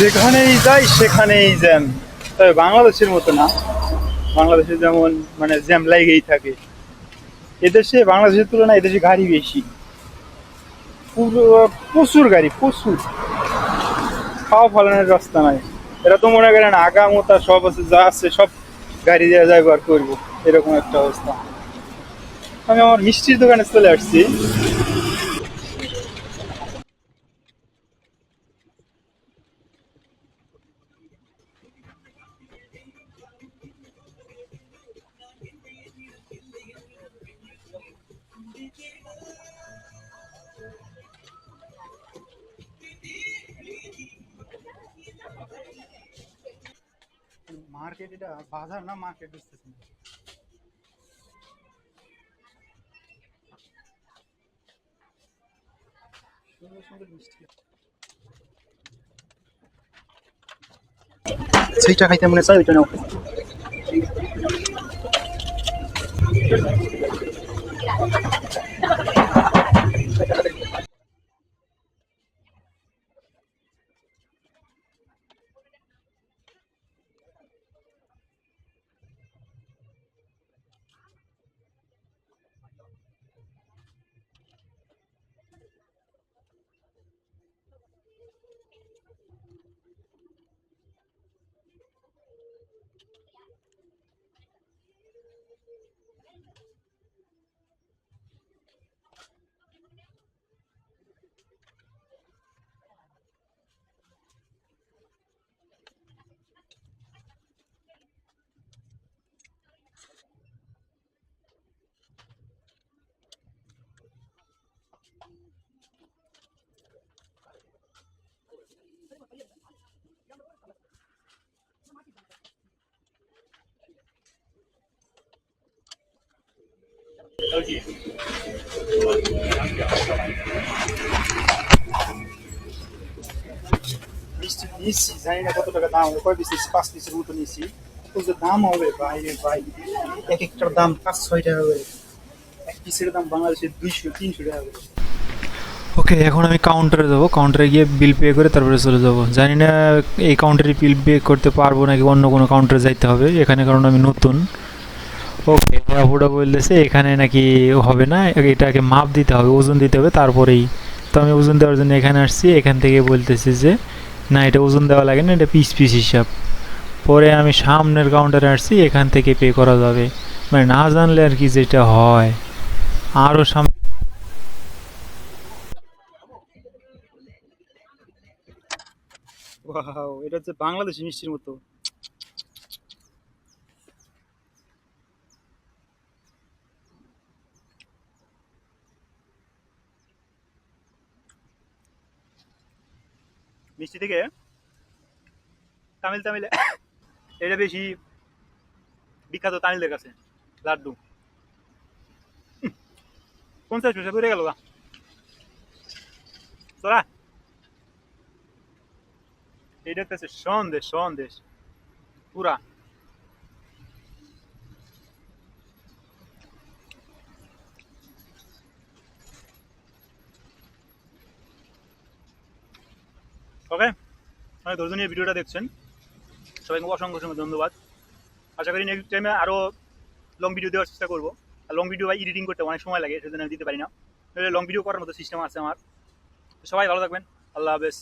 যেখানেই যাই, সেখানেই জ্যাম। তবে বাংলাদেশের মতো না। বাংলাদেশে যেমন মানে জ্যাম লাগেই থাকে। এদেশে, বাংলাদেশের তুলনায় এদেশে গাড়ি বেশি। পুরো, প্রচুর গাড়ি, প্রচুর। খাওয়া ফলানোর রাস্তা নাই। এরা তো মনে করেন আগা মোতা সব আছে, যা আছে, সব গাড়ি দিয়ে ব্যবহার করব। এরকম একটা অবস্থা। আমি আমার মিষ্টির দোকানে চলে আসছি। মার্কেট এটা বাজার না মার্কেট বুঝতেছি না। সেইটা খাইতে মনে চাই ওইটা নাও মিষ্টি নিয়েছি, জানি না কত দাম পাঁচ পিসের মতো কত যে দাম হবে, ভাই রে ভাই, এক একটার দাম পাঁচ, ছয় টাকা এক পিসের দাম বাংলাদেশে তিনশো টাকা করে। ওকে, এখন আমি কাউন্টারে যাব। কাউন্টারে গিয়ে বিল পে করে তারপরে চলে যাব। জানি না এই কাউন্টারে বিল পে করতে পারব নাকি অন্য কোনো কাউন্টারে যাইতে হবে। এখানে কারণ আমি নতুন। ওকে আপুটা বলতেছে, এখানে নাকি হবে না, এটাকে মাপ দিতে হবে, ওজন দিতে হবে, তারপরেই। তো আমি ওজন দেওয়ার জন্য এখানে আসছি, এখান থেকে বলতেছি যে, না, এটা ওজন দেওয়া লাগে না, এটা পিস পিস হিসাব। পরে আমি সামনের কাউন্টারে আসছি, এখান থেকে পে করা যাবে। মানে না জানলে আর কি যেটা হয়। আরও সামনে এটা হচ্ছে বাংলাদেশি মিষ্টির মতো। মিষ্টি থেকে তামিল তামিল এটা বেশি বিখ্যাত তামিলদের কাছে, লাড্ডু। পঞ্চাশ পয়সা পড়ে গেল গা। চলা। এটা হচ্ছে সন্দেশ সন্দেশ। পুরা। ওকে অনেক ধৈর্য নিয়ে ভিডিওটা দেখছেন। সবাইকে অসংখ্য অসংখ্য ধন্যবাদ। আশা করি নেক্সট টাইমে আরও লং ভিডিও দেওয়ার চেষ্টা করব। আর লং ভিডিও বা এডিটিং করতে অনেক সময় লাগে, সেজন্য আমি দিতে পারি না। লং ভিডিও করার মতো সিস্টেম আছে আমার। সবাই ভালো থাকবেন। আল্লাহ হাফেজ।